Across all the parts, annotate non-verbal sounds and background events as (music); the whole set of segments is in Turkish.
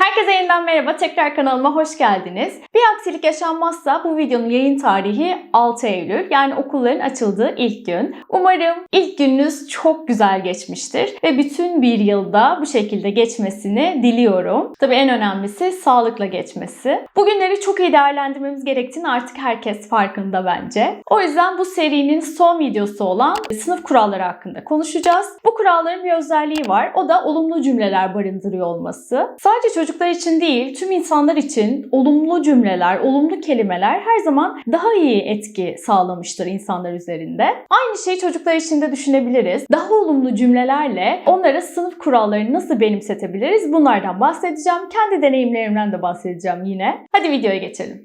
Herkese yeniden merhaba. Tekrar kanalıma hoş geldiniz. Bir aksilik yaşanmazsa bu videonun yayın tarihi 6 Eylül. Yani okulların açıldığı ilk gün. Umarım ilk gününüz çok güzel geçmiştir ve bütün bir yılda bu şekilde geçmesini diliyorum. Tabii en önemlisi sağlıkla geçmesi. Bugünleri çok iyi değerlendirmemiz gerektiğini artık herkes farkında bence. O yüzden bu serinin son videosu olan sınıf kuralları hakkında konuşacağız. Bu kuralların bir özelliği var. O da olumlu cümleler barındırıyor olması. Sadece çocuklar için değil, tüm insanlar için olumlu cümleler, olumlu kelimeler her zaman daha iyi etki sağlamıştır insanlar üzerinde. Aynı şeyi çocuklar için de düşünebiliriz. Daha olumlu cümlelerle onlara sınıf kurallarını nasıl benimsetebiliriz? Bunlardan bahsedeceğim. Kendi deneyimlerimden de bahsedeceğim yine. Hadi videoya geçelim.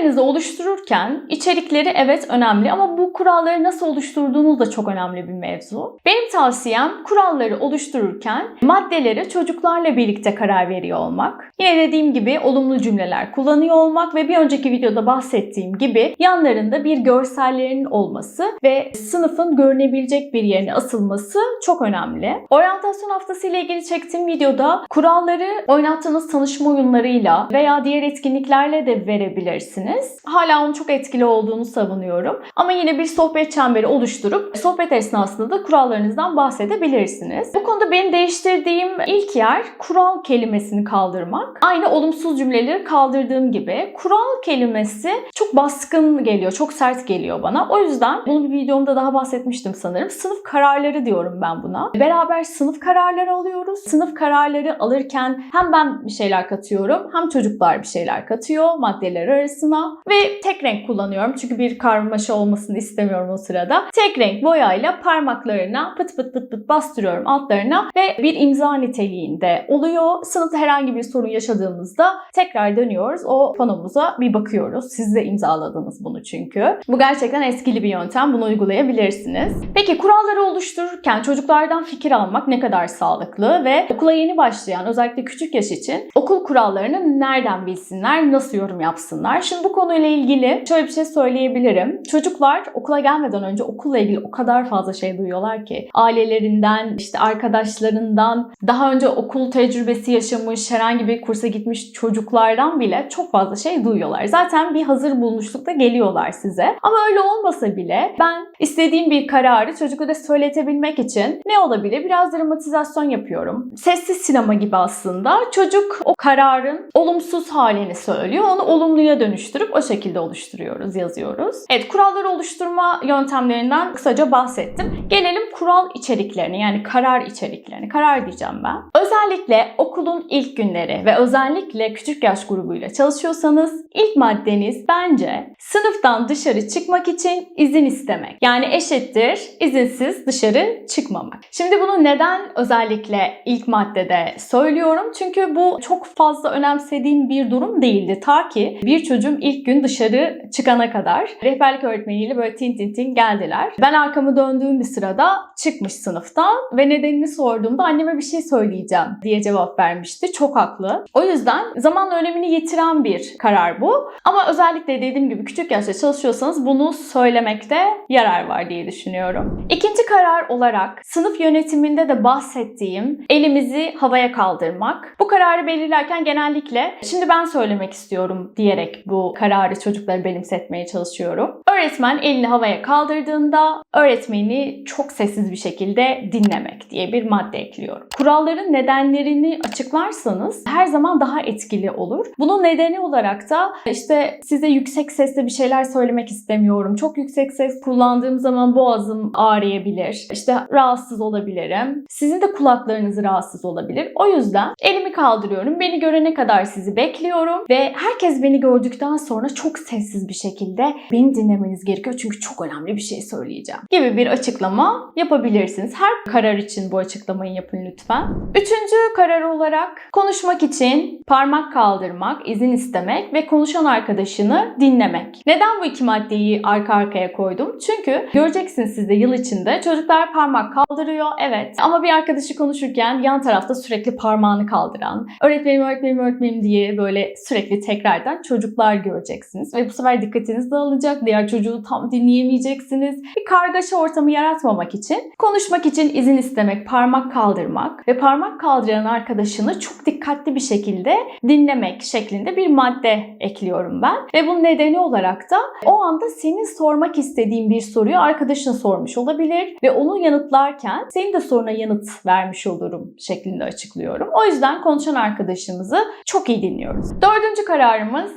Kurallarınızı oluştururken içerikleri evet önemli ama bu kuralları nasıl oluşturduğunuz da çok önemli bir mevzu. Benim tavsiyem kuralları oluştururken maddelere çocuklarla birlikte karar veriyor olmak. Yine dediğim gibi olumlu cümleler kullanıyor olmak ve bir önceki videoda bahsettiğim gibi yanlarında bir görsellerin olması ve sınıfın görünebilecek bir yerine asılması çok önemli. Oryantasyon haftası ile ilgili çektiğim videoda kuralları oynattığınız tanışma oyunlarıyla veya diğer etkinliklerle de verebilirsiniz. Hala onun çok etkili olduğunu savunuyorum. Ama yine bir sohbet çemberi oluşturup sohbet esnasında da kurallarınızdan bahsedebilirsiniz. Bu konuda benim değiştirdiğim ilk yer kural kelimesini kaldırmak. Aynı olumsuz cümleleri kaldırdığım gibi kural kelimesi çok baskın geliyor, çok sert geliyor bana. O yüzden bunu bir videomda daha bahsetmiştim sanırım. Sınıf kararları diyorum ben buna. Beraber sınıf kararları alıyoruz. Sınıf kararları alırken hem ben bir şeyler katıyorum hem çocuklar bir şeyler katıyor maddeler arasına ve tek renk kullanıyorum çünkü bir karmaşa olmasını istemiyorum o sırada. Tek renk boyayla parmaklarına pıt pıt pıt pıt bastırıyorum altlarına ve bir imza niteliğinde oluyor. Sınıfta herhangi bir sorun yaşadığımızda tekrar dönüyoruz. O panomuza bir bakıyoruz. Siz de imzaladınız bunu çünkü. Bu gerçekten etkili bir yöntem. Bunu uygulayabilirsiniz. Peki kuralları oluştururken çocuklardan fikir almak ne kadar sağlıklı ve okula yeni başlayan özellikle küçük yaş için okul kurallarını nereden bilsinler, nasıl yorum yapsınlar? Şimdi bu konuyla ilgili şöyle bir şey söyleyebilirim. Çocuklar okula gelmeden önce okulla ilgili o kadar fazla şey duyuyorlar ki ailelerinden, işte arkadaşlarından, daha önce okul tecrübesi yaşamış, herhangi bir kursa gitmiş çocuklardan bile çok fazla şey duyuyorlar. Zaten bir hazır bulmuşlukta geliyorlar size. Ama öyle olmasa bile ben istediğim bir kararı çocuklara söyletebilmek için ne olabilir? Biraz dramatizasyon yapıyorum. Sessiz sinema gibi aslında. Çocuk o kararın olumsuz halini söylüyor. Onu olumluya dönüştürüp o şekilde oluşturuyoruz, yazıyoruz. Evet, kuralları oluşturma yöntemlerinden kısaca bahsettim. Gelelim kural içeriklerine yani karar içeriklerine. Karar diyeceğim ben. Özellikle okulun ilk günleri ve özellikle küçük yaş grubuyla çalışıyorsanız ilk maddeniz bence sınıftan dışarı çıkmak için izin istemek. Yani eşittir izinsiz dışarı çıkmamak. Şimdi bunu neden özellikle ilk maddede söylüyorum? Çünkü bu çok fazla önemsediğim bir durum değildi. Ta ki bir çocuğum ilk gün dışarı çıkana kadar rehberlik öğretmeniyle böyle tin tin tin geldiler. Ben arkamı döndüğüm bir sırada çıkmış sınıftan ve nedenini sorduğumda anneme bir şey söyleyeceğim diye cevap vermişti. Çok haklı. O yüzden zaman önemini yitiren bir karar bu. Ama özellikle dediğim gibi küçük yaşta çalışıyorsanız bunu söylemekte yarar var diye düşünüyorum. İkinci karar olarak sınıf yönetiminde de bahsettiğim elimizi havaya kaldırmak. Bu kararı belirlerken genellikle şimdi ben söylemek istiyorum diyerek bu kararı çocuklara benimsetmeye çalışıyorum. Öğretmen elini havaya kaldırdığında öğretmeni çok sessiz bir şekilde dinlemek diye bir madde ekliyorum. Kuralların nedenlerini açıklarsanız her zaman daha etkili olur. Bunun nedeni olarak da işte size yüksek sesle bir şeyler söylemek istemiyorum. Çok yüksek ses kullandığım zaman boğazım ağrıyabilir. İşte rahatsız olabilirim. Sizin de kulaklarınız rahatsız olabilir. O yüzden elimi kaldırıyorum. Beni görene kadar sizi bekliyorum ve herkes beni gördükten sonra çok sessiz bir şekilde beni dinlemeniz gerekiyor. Çünkü çok önemli bir şey söyleyeceğim gibi bir açıklama yapabilirsiniz. Her karar için bu açıklamayı yapın lütfen. Üçüncü karar olarak konuşmak için parmak kaldırmak, izin istemek ve konuşan arkadaşını dinlemek. Neden bu iki maddeyi arka arkaya koydum? Çünkü göreceksiniz siz de yıl içinde çocuklar parmak kaldırıyor evet ama bir arkadaşı konuşurken yan tarafta sürekli parmağını kaldıran, öğretmenim öğretmenim öğretmenim diye böyle sürekli tekrar eden çocuklar göreceksiniz. Ve bu sefer dikkatiniz dağılacak. Diğer çocuğu tam dinleyemeyeceksiniz. Bir kargaşa ortamı yaratmamak için, konuşmak için izin istemek, parmak kaldırmak ve parmak kaldıran arkadaşını çok dikkatli bir şekilde dinlemek şeklinde bir madde ekliyorum ben. Ve bunun nedeni olarak da o anda senin sormak istediğin bir soruyu arkadaşın sormuş olabilir ve onu yanıtlarken senin de soruna yanıt vermiş olurum şeklinde açıklıyorum. O yüzden konuşan arkadaşımızı çok iyi dinliyoruz. Dördüncü kararımız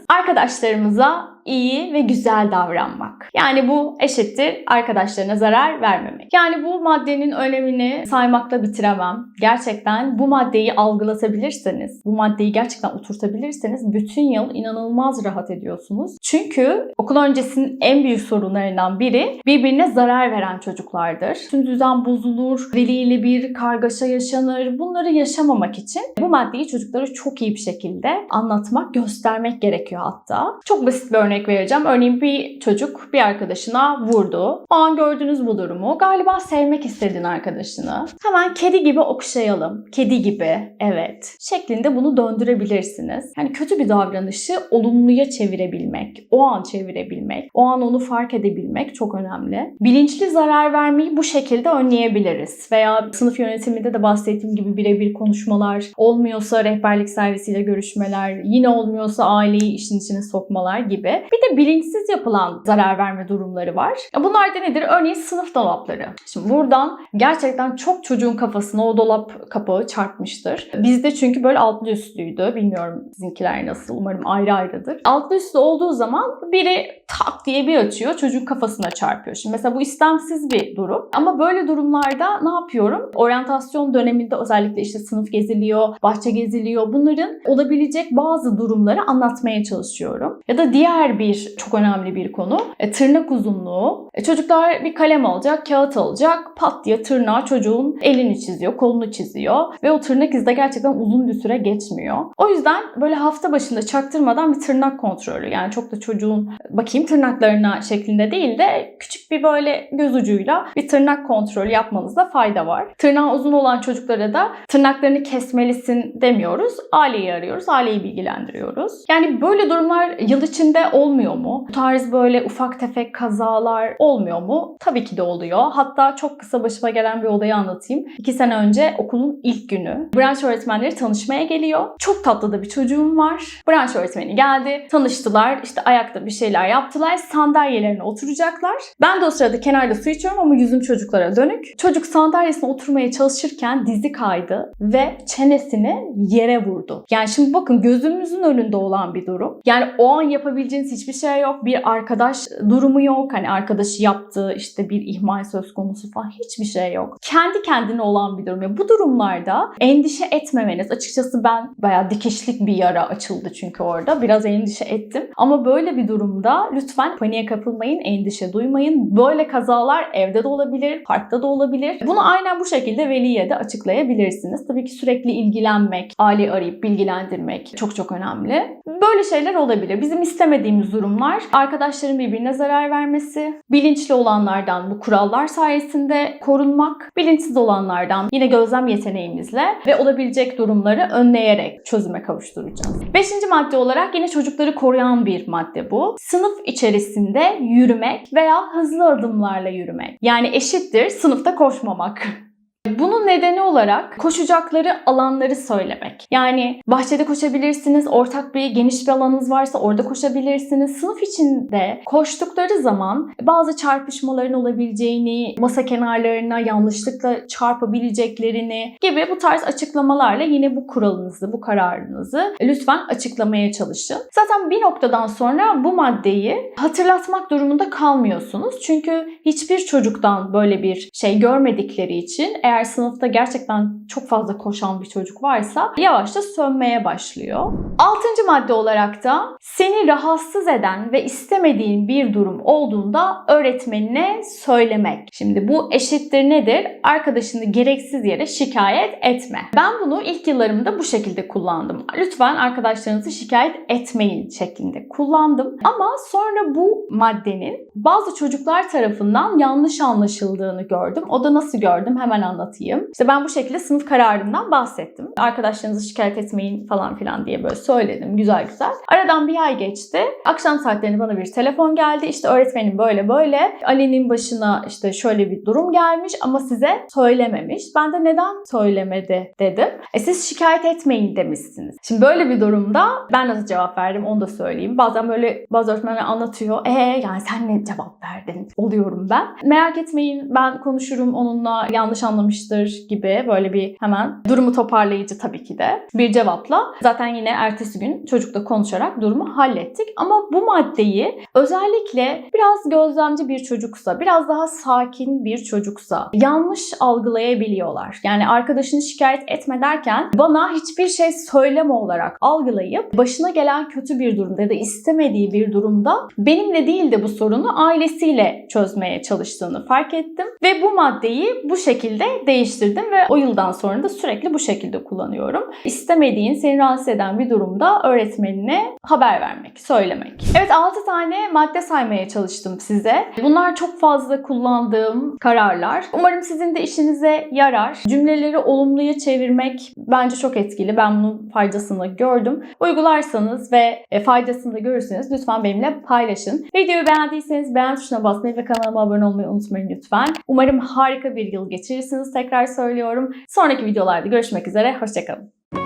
arkadaşlarımıza iyi ve güzel davranmak. Yani bu eşittir arkadaşlarına zarar vermemek. Yani bu maddenin önemini saymakla bitiremem. Gerçekten bu maddeyi algılatabilirseniz, bu maddeyi gerçekten oturtabilirseniz bütün yıl inanılmaz rahat ediyorsunuz. Çünkü okul öncesinin en büyük sorunlarından biri birbirine zarar veren çocuklardır. Tüm düzen bozulur, veliyle bir kargaşa yaşanır. Bunları yaşamamak için bu maddeyi çocuklara çok iyi bir şekilde anlatmak, göstermek gerekiyor hatta. Çok basit bir örnek vereceğim. Örneğin bir çocuk bir arkadaşına vurdu. O an gördünüz bu durumu. Galiba sevmek istedin arkadaşını. Hemen kedi gibi okşayalım. Kedi gibi, evet. Şeklinde bunu döndürebilirsiniz. Yani kötü bir davranışı olumluya çevirebilmek, o an çevirebilmek, o an onu fark edebilmek çok önemli. Bilinçli zarar vermeyi bu şekilde önleyebiliriz. Veya sınıf yönetiminde de bahsettiğim gibi birebir konuşmalar, olmuyorsa rehberlik servisiyle görüşmeler, yine olmuyorsa aileyi işin içine sokmalar gibi. Bir de bilinçsiz yapılan zarar verme durumları var. Bunlar da nedir? Örneğin sınıf dolapları. Şimdi buradan gerçekten çok çocuğun kafasına o dolap kapağı çarpmıştır. Bizde çünkü böyle altlı üstlüydü. Bilmiyorum sizinkiler nasıl. Umarım ayrı ayrıdır. Altlı üstlü olduğu zaman biri tak diye bir açıyor. Çocuğun kafasına çarpıyor. Şimdi mesela bu istemsiz bir durum. Ama böyle durumlarda ne yapıyorum? Oryantasyon döneminde özellikle işte sınıf geziliyor, bahçe geziliyor. Bunların olabilecek bazı durumları anlatmaya çalışıyorum. Ya da diğer bir çok önemli bir konu e, tırnak uzunluğu. E, çocuklar bir kalem alacak, kağıt alacak. Pat diye tırnağı çocuğun elini çiziyor, kolunu çiziyor. Ve o tırnak izde gerçekten uzun bir süre geçmiyor. O yüzden böyle hafta başında çaktırmadan bir tırnak kontrolü. Yani çok da çocuğun bakayım tırnaklarına şeklinde değil de küçük bir böyle göz ucuyla bir tırnak kontrolü yapmanızda fayda var. Tırnağı uzun olan çocuklara da tırnaklarını kesmelisin demiyoruz. Aileyi arıyoruz, aileyi bilgilendiriyoruz. Yani böyle durumlar yıl içinde olmuyor mu? Bu tarz böyle ufak tefek kazalar olmuyor mu? Tabii ki de oluyor. Hatta çok kısa başıma gelen bir olayı anlatayım. İki sene önce okulun ilk günü. Branş öğretmenleri tanışmaya geliyor. Çok tatlı da bir çocuğum var. Branş öğretmeni geldi. Tanıştılar. İşte ayakta bir şeyler yaptılar. Sandalyelerine oturacaklar. Ben de o sırada kenarda su içiyorum ama yüzüm çocuklara dönük. Çocuk sandalyesine oturmaya çalışırken dizi kaydı ve çenesini yere vurdu. Yani şimdi bakın gözümüzün önünde olan bir durum. Yani o an yapabileceğiniz hiçbir şey yok. Bir arkadaş durumu yok. Hani arkadaşı yaptığı işte bir ihmal söz konusu falan hiçbir şey yok. Kendi kendine olan bir durum. Yani bu durumlarda endişe etmemeniz. Açıkçası ben bayağı dikişlik bir yara açıldı çünkü orada. Biraz endişe ettim. Ama böyle bir durumda lütfen paniğe kapılmayın, endişe duymayın. Böyle kazalar evde de olabilir, parkta da olabilir. Bunu aynen bu şekilde veliye de açıklayabilirsiniz. Tabii ki sürekli ilgilenmek, aile arayıp bilgilendirmek çok çok önemli. Böyle şeyler olabilir. Bizim istemediğimiz durumlar arkadaşların birbirine zarar vermesi, bilinçli olanlardan bu kurallar sayesinde korunmak, bilinçsiz olanlardan yine gözlem yeteneğimizle ve olabilecek durumları önleyerek çözüme kavuşturacağız. Beşinci madde olarak yine çocukları koruyan bir madde bu. Sınıf içerisinde yürümek veya hızlı adımlarla yürümek. Yani eşittir sınıfta koşmamak. (laughs) Bunun nedeni olarak koşacakları alanları söylemek. Yani bahçede koşabilirsiniz, ortak bir geniş bir alanınız varsa orada koşabilirsiniz. Sınıf içinde koştukları zaman bazı çarpışmaların olabileceğini, masa kenarlarına yanlışlıkla çarpabileceklerini gibi bu tarz açıklamalarla yine bu kuralınızı, bu kararınızı lütfen açıklamaya çalışın. Zaten bir noktadan sonra bu maddeyi hatırlatmak durumunda kalmıyorsunuz. Çünkü hiçbir çocuktan böyle bir şey görmedikleri için eğer sınıfta gerçekten çok fazla koşan bir çocuk varsa yavaşça sönmeye başlıyor. Altıncı madde olarak da seni rahatsız eden ve istemediğin bir durum olduğunda öğretmenine söylemek. Şimdi bu eşittir nedir? Arkadaşını gereksiz yere şikayet etme. Ben bunu ilk yıllarımda bu şekilde kullandım. Lütfen arkadaşlarınızı şikayet etmeyin şeklinde kullandım. Ama sonra bu maddenin bazı çocuklar tarafından yanlış anlaşıldığını gördüm. O da nasıl gördüm? Hemen anlatayım anlatayım. İşte ben bu şekilde sınıf kararından bahsettim. Arkadaşlarınızı şikayet etmeyin falan filan diye böyle söyledim güzel güzel. Aradan bir ay geçti. Akşam saatlerinde bana bir telefon geldi. İşte öğretmenim böyle böyle. Ali'nin başına işte şöyle bir durum gelmiş ama size söylememiş. Ben de neden söylemedi dedim. E siz şikayet etmeyin demişsiniz. Şimdi böyle bir durumda ben nasıl cevap verdim onu da söyleyeyim. Bazen böyle bazı öğretmenler anlatıyor. E yani sen ne cevap verdin? Oluyorum ben. Merak etmeyin ben konuşurum onunla yanlış anlamıştır gibi böyle bir hemen durumu toparlayıcı tabii ki de bir cevapla. Zaten yine ertesi gün çocukla konuşarak durumu hallettik. Ama bu maddeyi özellikle biraz gözlemci bir çocuksa, biraz daha sakin bir çocuksa yanlış algılayabiliyorlar. Yani arkadaşını şikayet etme derken bana hiçbir şey söyleme olarak algılayıp başına gelen kötü bir durumda ya da istemediği bir durumda benimle değil de bu sorunu ailesiyle çözmeye çalıştığını fark ettim. Ve bu maddeyi bu şekilde değiştirdim ve o yıldan sonra da sürekli bu şekilde kullanıyorum. İstemediğin, seni rahatsız eden bir durumda öğretmenine haber vermek, söylemek. Evet 6 tane madde saymaya çalıştım size. Bunlar çok fazla kullandığım kararlar. Umarım sizin de işinize yarar. Cümleleri olumluya çevirmek bence çok etkili. Ben bunun faydasını gördüm. Uygularsanız ve e, faydasını da görürseniz lütfen benimle paylaşın. Videoyu beğendiyseniz beğen tuşuna basmayı ve kanalıma abone olmayı unutmayın lütfen. Umarım harika bir yıl geçirirsiniz. Tekrar söylüyorum. Sonraki videolarda görüşmek üzere. Hoşçakalın.